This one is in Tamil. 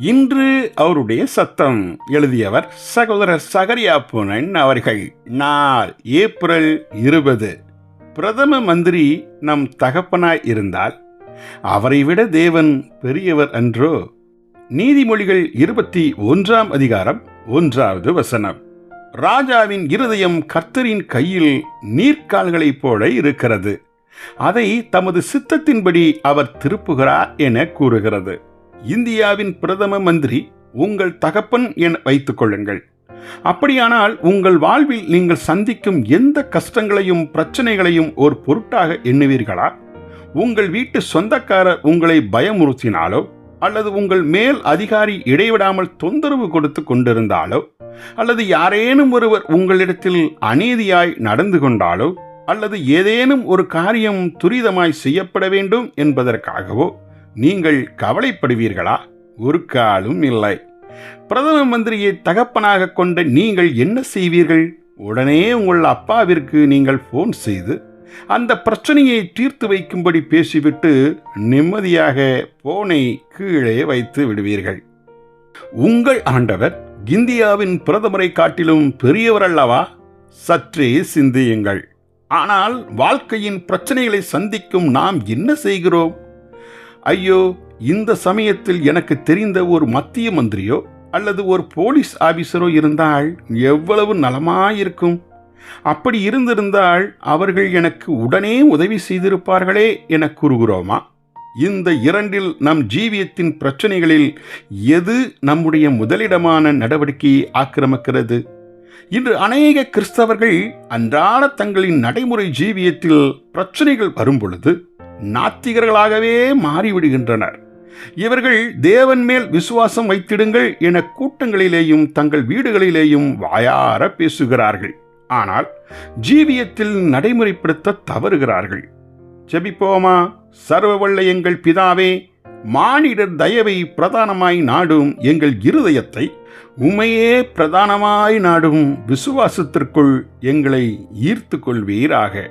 இன்று அவருடைய சத்தம். எழுதியவர் சகோதரர் சகரியா புனன் அவர்கள். நாள் ஏப்ரல் இருபது. பிரதம மந்திரி நம் தகப்பனாய் இருந்தால் அவரை விட தேவன் பெரியவர் அன்றோ? நீதிமொழிகள் இருபத்தி ஒன்றாம் அதிகாரம் ஒன்றாவது வசனம். ராஜாவின் இருதயம் கர்த்தரின் கையில் நீர்க்கால்களைப் போல இருக்கிறது. அதை தமது சித்தத்தின்படி அவர் திருப்புகிறார் என கூறுகிறது. இந்தியாவின் பிரதம மந்திரி உங்கள் தகப்பன் என வைத்துக் கொள்ளுங்கள். அப்படியானால் உங்கள் வாழ்வில் நீங்கள் சந்திக்கும் எந்த கஷ்டங்களையும் பிரச்சனைகளையும் ஒரு பொருட்டாக எண்ணுவீர்களா? உங்கள் வீட்டு சொந்தக்காரர் உங்களை பயமுறுத்தினாலோ? அல்லது உங்கள் மேல் அதிகாரி இடைவிடாமல் தொந்தரவு கொடுத்து கொண்டிருந்தாலோ? அல்லது யாரேனும் ஒருவர் உங்களிடத்தில் அநீதியாய் நடந்து கொண்டாலோ? அல்லது ஏதேனும் ஒரு காரியம் துரிதமாய் செய்யப்பட வேண்டும் என்பதற்காகவோ? நீங்கள் கவலைப்படுவீர்களா? ஒரு காலும் இல்லை. பிரதம மந்திரியை தகப்பனாக கொண்ட நீங்கள் என்ன செய்வீர்கள்? உடனே உங்கள் அப்பாவிற்கு நீங்கள் ஃபோன் செய்து அந்த பிரச்சனையை தீர்த்து வைக்கும்படி பேசிவிட்டு நிம்மதியாக போனை கீழே வைத்து விடுவீர்கள். உங்கள் ஆண்டவர் இந்தியாவின் பிரதமரை காட்டிலும் பெரியவர் அல்லவா? சற்றே சிந்தியுங்கள். ஆனால் வாழ்க்கையின் பிரச்சனைகளை சந்திக்கும் நாம் என்ன செய்கிறோம்? ஐயோ இந்த சமயத்தில் எனக்கு தெரிந்த ஒரு மத்திய மந்திரியோ அல்லது ஒரு போலீஸ் ஆபீசரோ இருந்தால் எவ்வளவு நலமாயிருக்கும்? அப்படி இருந்திருந்தால் அவர்கள் எனக்கு உடனே உதவி செய்திருப்பார்களே என கூறுகிறோமா? இந்த இரண்டில் நம் ஜீவியத்தின் பிரச்சனைகளில் எது நம்முடைய முதலிடமான நடவடிக்கையை ஆக்கிரமிக்கிறது? இன்று அநேக கிறிஸ்தவர்கள் அன்றாட தங்களின் நடைமுறை ஜீவியத்தில் பிரச்சனைகள் வரும்பொழுது நாத்திகர்களாகவே மாறிவிடுகின்றனர். இவர்கள் தேவன் மேல் விசுவாசம் வைத்திடுங்கள் என கூட்டங்களிலேயும் தங்கள் வீடுகளிலேயும் வாயார பேசுகிறார்கள். ஆனால் ஜீவியத்தில் நடைமுறைப்படுத்த தவறுகிறார்கள். ஜெபிப்போமா? சர்வ வல்ல எங்கள் பிதாவே மானிடர் தயவை பிரதானமாய் நாடும் எங்கள் இருதயத்தை உமையே பிரதானமாய் நாடும் விசுவாசத்திற்குள் எங்களை ஈர்த்து கொள்வீராக